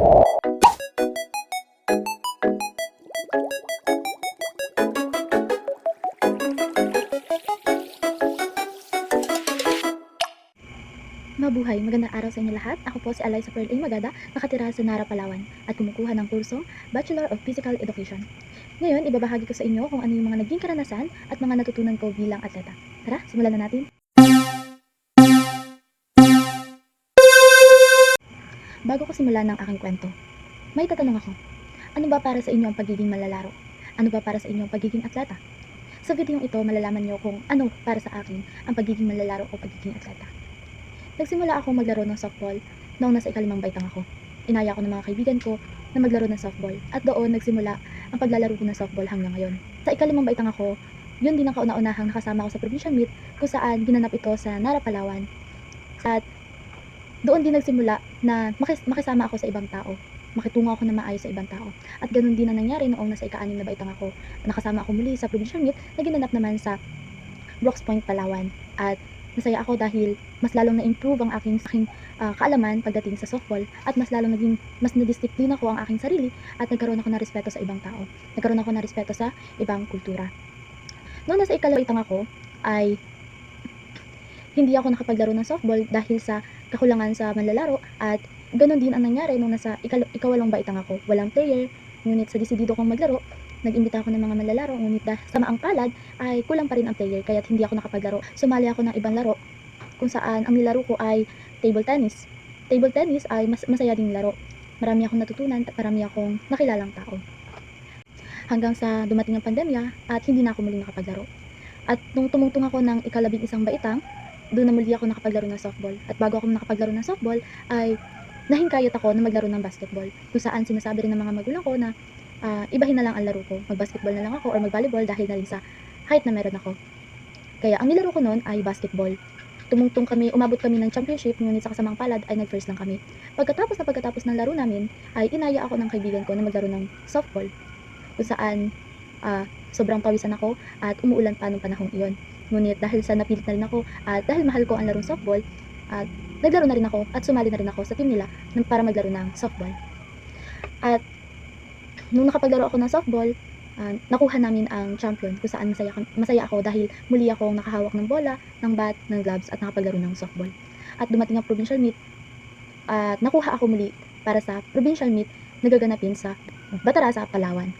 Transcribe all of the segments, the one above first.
Mabuhay, magandang araw sa inyo lahat. Ako po si Eliza Pearl A. Magada, nakatira sa Nara, Palawan, at kumukuha ng kursong Bachelor of Physical Education. Ngayon, ibabahagi ko sa inyo kung ano yung mga naging karanasan at mga natutunan ko bilang atleta. Tara, simulan na natin. Bago ko simulan ng aking kwento, may tatanong ako. Ano ba para sa inyo ang pagiging malalaro? Ano ba para sa inyo ang pagiging atleta? Sa videong ito, malalaman nyo kung ano para sa akin ang pagiging malalaro o pagiging atleta. Nagsimula ako maglaro ng softball noong nasa ikalimang baitang ako. Inaya ko ng mga kaibigan ko na maglaro ng softball at doon nagsimula ang paglalaro ko ng softball hanggang ngayon. Sa ikalimang baitang ako, yun din ang kauna-unahang nakasama ko sa provincial meet kung saan ginanap ito sa Nara, Palawan. At doon din nagsimula na makis- makisama ako sa ibang tao. Makitungo ako na maayos sa ibang tao. At ganun din ang nangyari noong nasa ika-anim na baitang ako. Nakasama ako muli sa provincial meet na ginanap naman sa Brooks Point, Palawan. At masaya ako dahil mas lalong na-improve ang aking, aking ah, kaalaman pagdating sa softball at mas lalong naging mas nadisiplina ko ang aking sarili at nagkaroon ako ng respeto sa ibang tao. Nagkaroon ako ng respeto sa ibang kultura. Noong nasa ikalawitang ako ay hindi ako nakapaglaro ng softball dahil sa kakulangan sa manlalaro at ganun din ang nangyari nung nasa ikal- ikawalong baitang ako. Walang player, ngunit sa desidido kong maglaro, nag-imbita ako ng mga manlalaro, ngunit dahil sa maang palad ay kulang pa rin ang player kaya't hindi ako nakapaglaro. Sumali ako ng ibang laro kung saan ang nilaro ko ay table tennis. Table tennis ay mas masaya ding laro. Marami akong natutunan at marami akong nakilalang tao. Hanggang sa dumating ang pandemya at hindi na ako muling nakapaglaro. At nung tumungtong ako ng ikalabing isang baitang, doon na muli ako nakapaglaro ng softball. At bago ako nakapaglaro ng softball, ay nahingkayat ako na maglaro ng basketball. Kung saan sinasabi rin ng mga magulang ko na ah, ibahin na lang ang laro ko. Mag-basketball na lang ako or mag-volleyball dahil na rin sa height na meron ako. Kaya ang nilaro ko noon ay basketball. Tumungtong kami, umabot kami ng championship, ngunit sa kasamang palad ay nag-first lang kami. Pagkatapos na pagkatapos ng laro namin, ay inaya ako ng kaibigan ko na maglaro ng softball. Kung saan ah, sobrang pawisan ako at umuulan pa nung panahong iyon. Ngunit dahil sa napilit na ako at dahil mahal ko ang larong softball, at naglaro na rin ako at sumali na rin ako sa team nila para maglaro ng softball. At nung nakapaglaro ako ng softball, ah, nakuha namin ang champion kung saan masaya, masaya ako dahil muli akong nakahawak ng bola, ng bat, ng gloves at nakapaglaro ng softball. At dumating ang provincial meet at nakuha ako muli para sa provincial meet na gaganapin sa Batarasa, Palawan.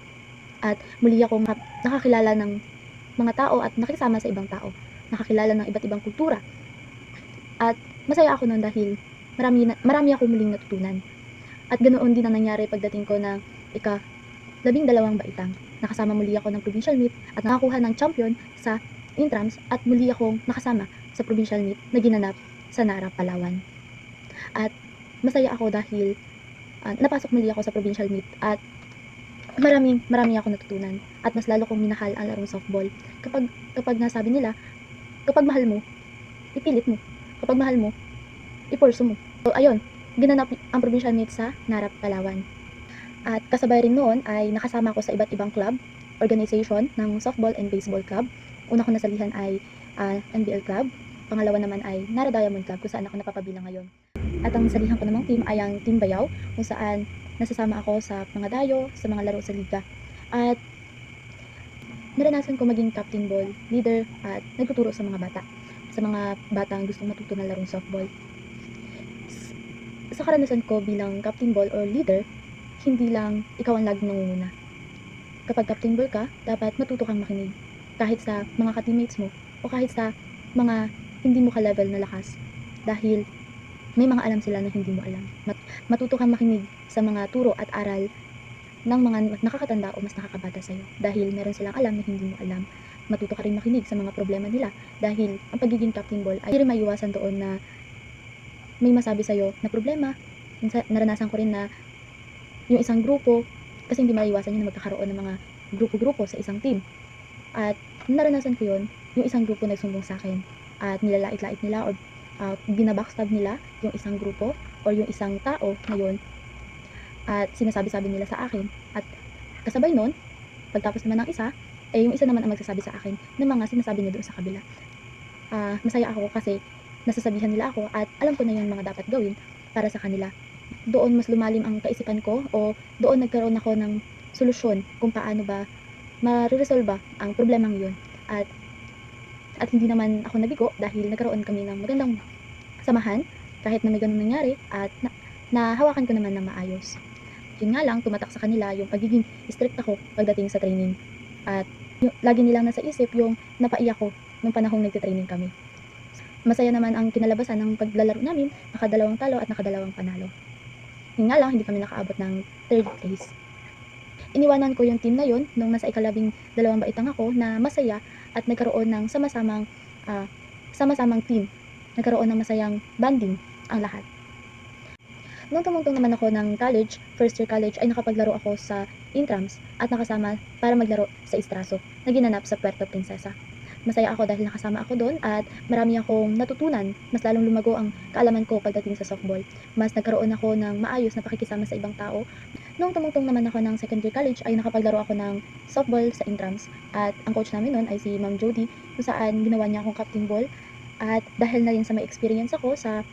At muli akong naka- nakakilala ng mga tao at nakisama sa ibang tao. Nakakilala ng iba't ibang kultura. At masaya ako noon dahil marami, na, marami ako muling natutunan. At ganoon din ang nangyari pagdating ko ng ika labing dalawang baitang. Nakasama muli ako ng provincial meet at nakakuha ng champion sa intrams at muli akong nakasama sa provincial meet na ginanap sa Nara, Palawan. At masaya ako dahil ah, napasok muli ako sa provincial meet at maraming marami ako natutunan at mas lalo kong minahal ang larong softball. Kapag kapag nasabi nila, kapag mahal mo, ipilit mo. Kapag mahal mo, ipurso mo. So ayun, ginanap ang provincial meet sa Nara, Palawan. At kasabay rin noon ay nakasama ko sa iba't ibang club, organization ng softball and baseball club. Una ko nasalihan ay ah, NBL club, pangalawa naman ay Nara Diamond Club kung saan ako napapabilang ngayon. At ang salihan ko namang team ay ang Team Bayaw kung saan nasasama ako sa mga dayo, sa mga laro sa liga. At naranasan ko maging captain ball, leader, at nagtuturo sa mga bata. Sa mga batang gustong matuto ng larong softball. Sa karanasan ko bilang captain ball or leader, hindi lang ikaw ang laging nangunguna. Kapag captain ball ka, dapat matuto kang makinig. Kahit sa mga ka-teammates mo o kahit sa mga hindi mo ka-level na lakas. Dahil may mga alam sila na hindi mo alam. Mat- matuto kang makinig sa mga turo at aral ng mga nakakatanda o mas nakakabata sa'yo. Dahil meron silang alam na hindi mo alam. Matuto ka rin makinig sa mga problema nila. Dahil ang pagiging captain ball ay hindi rin maiwasan doon na may masabi sa'yo na problema. Naranasan ko rin na yung isang grupo, kasi hindi maiwasan yun na magkakaroon ng mga grupo-grupo sa isang team. At naranasan ko yun, yung isang grupo nagsumbong sa akin at nilalait-lait nila or uh, binabackstab nila yung isang grupo or yung isang tao na yun. At sinasabi-sabi nila sa akin. At kasabay nun pagtapos naman ng isa eh yung isa naman ang magsasabi sa akin ng mga sinasabi niya doon sa kabila. Ah, masaya ako kasi nasasabihan nila ako at alam ko na yung mga dapat gawin para sa kanila. Doon mas lumalim ang kaisipan ko o doon nagkaroon ako ng solusyon kung paano ba ma-resolve ang problemang yun. At at hindi naman ako nabigo dahil nagkaroon kami ng magandang samahan kahit na may ganun nangyari at na, nahawakan ko naman ng maayos. Yun nga lang, tumatak sa kanila yung pagiging strict ako pagdating sa training. At yung, lagi nilang nasa isip yung napaiyak ko nung panahong nagtitraining kami. Masaya naman ang kinalabasan ng paglalaro namin, nakadalawang talo at nakadalawang panalo. Yun nga lang, hindi kami nakaabot ng third place. Iniwanan ko yung team na yun nung nasa ikalabing dalawang baitang ako na masaya at nagkaroon ng sama-samang ah, sama-samang team. Nagkaroon ng masayang banding ang lahat. Nung tumungtong naman ako ng college, first year college, ay nakapaglaro ako sa intrams at nakasama para maglaro sa Istraso na ginanap sa Puerto Princesa. Masaya ako dahil nakasama ako doon at marami akong natutunan. Mas lalong lumago ang kaalaman ko pagdating sa softball. Mas nagkaroon ako ng maayos na pakikisama sa ibang tao. Nung tumungtong naman ako ng second year college ay nakapaglaro ako ng softball sa intrams. At ang coach namin noon ay si Ma'am Jody kung saan ginawa niya akong captain ball. At dahil na rin sa may experience ako sa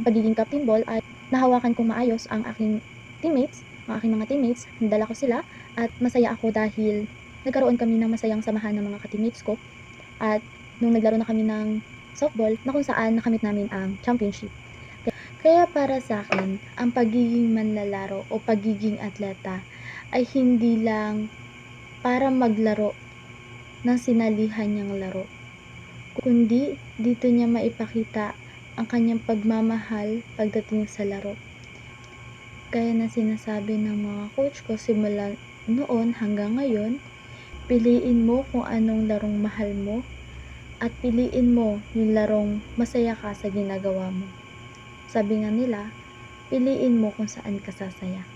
pagiging captain ball ay nahawakan kong maayos ang aking teammates, ang aking mga teammates, nadala ko sila at masaya ako dahil nagkaroon kami ng masayang samahan ng mga ka-teammates ko at nung naglaro na kami ng softball na kung saan nakamit namin ang championship. Kaya para sa akin, ang pagiging manlalaro o pagiging atleta ay hindi lang para maglaro ng sinalihan niyang laro, kundi dito niya maipakita ang kanyang pagmamahal pagdating sa laro. Kaya na sinasabi ng mga coach ko simula noon hanggang ngayon, piliin mo kung anong larong mahal mo at piliin mo yung larong masaya ka sa ginagawa mo. Sabi nga nila, piliin mo kung saan ka sasaya.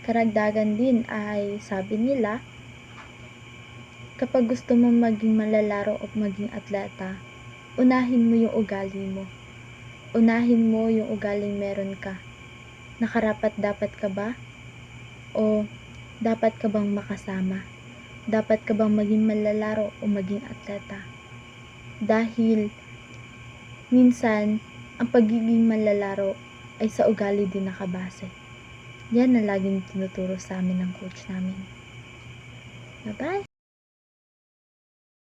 Karagdagan din ay sabi nila, kapag gusto mo maging malalaro o maging atleta, unahin mo yung ugali mo. Unahin mo yung ugaling meron ka. Nakarapat dapat ka ba? O dapat ka bang makasama? Dapat ka bang maging malalaro o maging atleta? Dahil minsan ang pagiging malalaro ay sa ugali din nakabase. Yan na laging tinuturo sa amin ng coach namin. Bye-bye!